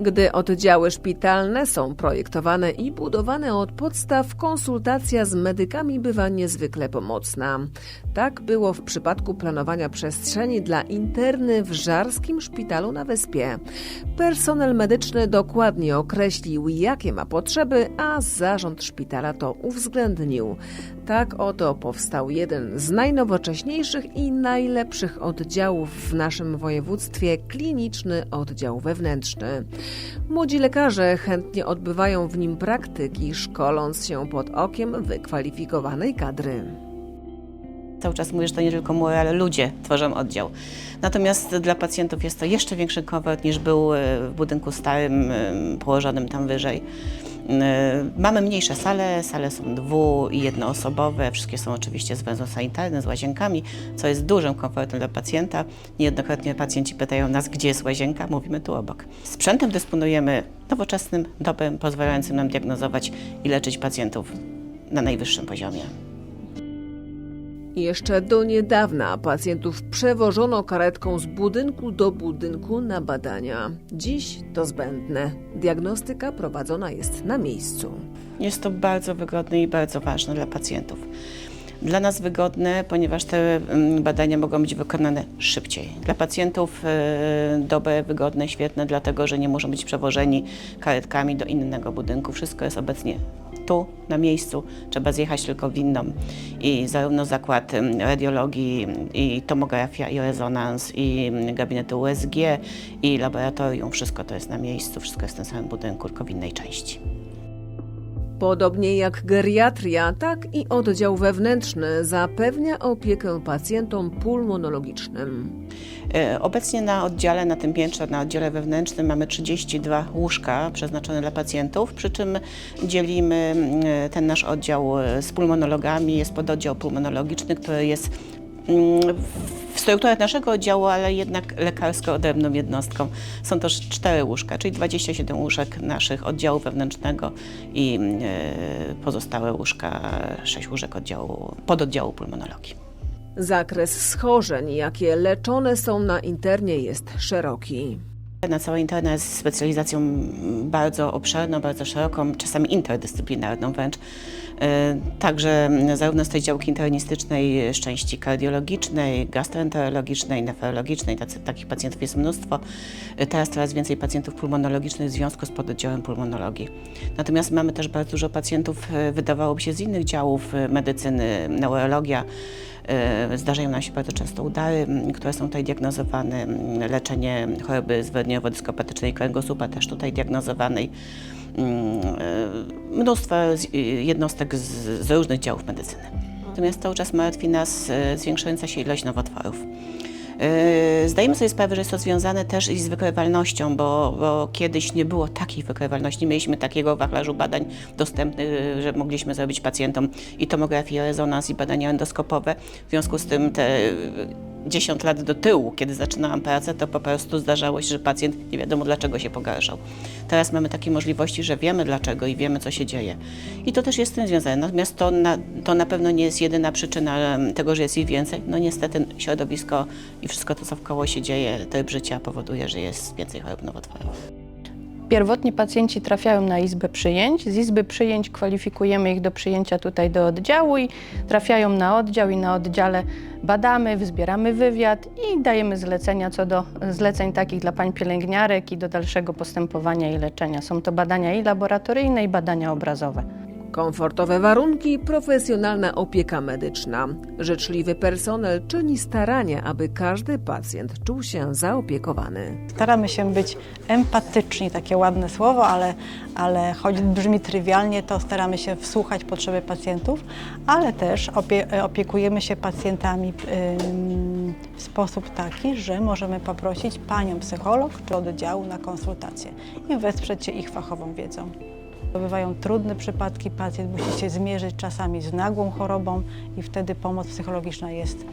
Gdy oddziały szpitalne są projektowane i budowane od podstaw, konsultacja z medykami bywa niezwykle pomocna. Tak było w przypadku planowania przestrzeni dla interny w Żarskim Szpitalu na Wyspie. Personel medyczny dokładnie określił, jakie ma potrzeby, a zarząd szpitala to uwzględnił. Tak oto powstał jeden z najnowocześniejszych i najlepszych oddziałów w naszym województwie kliniczny oddział wewnętrzny. Młodzi lekarze chętnie odbywają w nim praktyki, szkoląc się pod okiem wykwalifikowanej kadry. Cały czas mówię, że to nie tylko mury, ale ludzie tworzą oddział. Natomiast dla pacjentów jest to jeszcze większy komfort niż był e, w budynku starym, e, położonym tam wyżej. E, Mamy mniejsze sale, sale są dwu- i jednoosobowe, wszystkie są oczywiście z węzłem sanitarnym, z łazienkami, co jest dużym komfortem dla pacjenta. Niejednokrotnie pacjenci pytają nas, gdzie jest łazienka, mówimy tu obok. Sprzętem dysponujemy nowoczesnym, dobrym, pozwalającym nam diagnozować i leczyć pacjentów na najwyższym poziomie. Jeszcze do niedawna pacjentów przewożono karetką z budynku do budynku na badania. Dziś to zbędne. Diagnostyka prowadzona jest na miejscu. Jest to bardzo wygodne i bardzo ważne dla pacjentów. Dla nas wygodne, ponieważ te mm, badania mogą być wykonane szybciej. Dla pacjentów e, dobre, wygodne, świetne, dlatego że nie muszą być przewożeni karetkami do innego budynku. Wszystko jest obecnie tu, na miejscu. Trzeba zjechać tylko winną. I zarówno zakład radiologii, i tomografia, i rezonans, i gabinet USG, i laboratorium, wszystko to jest na miejscu, wszystko jest w tym samym budynku, tylko w innej części. Podobnie jak geriatria, tak i oddział wewnętrzny zapewnia opiekę pacjentom pulmonologicznym. E, Obecnie na oddziale, na tym piętrze, na oddziale wewnętrznym mamy 32 łóżka przeznaczone dla pacjentów, przy czym dzielimy mm, ten nasz oddział e, z pulmonologami. Jest pododdział pulmonologiczny, który jest w strukturach naszego oddziału, ale jednak lekarsko odrębną jednostką. Są to cztery łóżka, czyli 27 łóżek naszych oddziału wewnętrznego i e, pozostałe łóżka, 6 łóżek oddziału, pododdziału pulmonologii. Zakres schorzeń, jakie leczone są na internie, jest szeroki. Na całej internet jest specjalizacją bardzo obszerną, bardzo szeroką, czasami interdyscyplinarną wręcz. E, Także zarówno z tej działki internistycznej, z części kardiologicznej, gastroenterologicznej, nefrologicznej, tacy, takich pacjentów jest mnóstwo. E, Teraz coraz więcej pacjentów pulmonologicznych w związku z pododdziałem pulmonologii. Natomiast mamy też bardzo dużo pacjentów, e, wydawałoby się, z innych działów medycyny, neurologia, Zdarzają nam się bardzo często udary, które są tutaj diagnozowane, leczenie choroby zwodniowo-dyskopatycznej kręgosłupa też tutaj diagnozowanej. Mm, e, Mnóstwo z- jednostek z, z różnych działów medycyny. Natomiast cały czas martwi nas e, zwiększająca się ilość nowotworów. E, Zdajemy sobie sprawę, że jest to związane też z wykrywalnością, bo, bo kiedyś nie było takiej wykrywalności. Nie mieliśmy takiego wachlarzu badań dostępnych, że mogliśmy zrobić pacjentom i tomografię, rezonans, i badania endoskopowe. W związku z tym te 10 lat do tyłu, kiedy zaczynałam pracę, to po prostu zdarzało się, że pacjent nie wiadomo dlaczego się pogarszał. Teraz mamy takie możliwości, że wiemy dlaczego i wiemy, co się dzieje. I to też jest z tym związane. Natomiast to na, to na pewno nie jest jedyna przyczyna tego, że jest ich więcej. No niestety środowisko i wszystko to, co wkoło się dzieje, tryb życia powoduje, że jest więcej chorób nowotworowych. Pierwotnie pacjenci trafiają na izbę przyjęć. Z izby przyjęć kwalifikujemy ich do przyjęcia tutaj do oddziału i trafiają na oddział i na oddziale badamy, wzbieramy wywiad i dajemy zlecenia co do zleceń takich dla pań pielęgniarek i do dalszego postępowania i leczenia. Są to badania i laboratoryjne i badania obrazowe. Komfortowe warunki, profesjonalna opieka medyczna. Życzliwy personel czyni starania, aby każdy pacjent czuł się zaopiekowany. Staramy się być empatyczni, takie ładne słowo, ale, ale choć brzmi trywialnie, to staramy się wsłuchać potrzeby pacjentów, ale też opie, opiekujemy się pacjentami w sposób taki, że możemy poprosić panią psycholog czy oddziału na konsultację i wesprzeć się ich fachową wiedzą. Bywają trudne przypadki, pacjent musi się zmierzyć czasami z nagłą chorobą i wtedy pomoc psychologiczna jest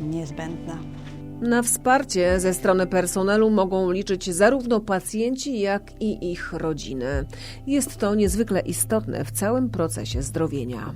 niezbędna. Na wsparcie ze strony personelu mogą liczyć zarówno pacjenci, jak i ich rodziny. Jest to niezwykle istotne w całym procesie zdrowienia.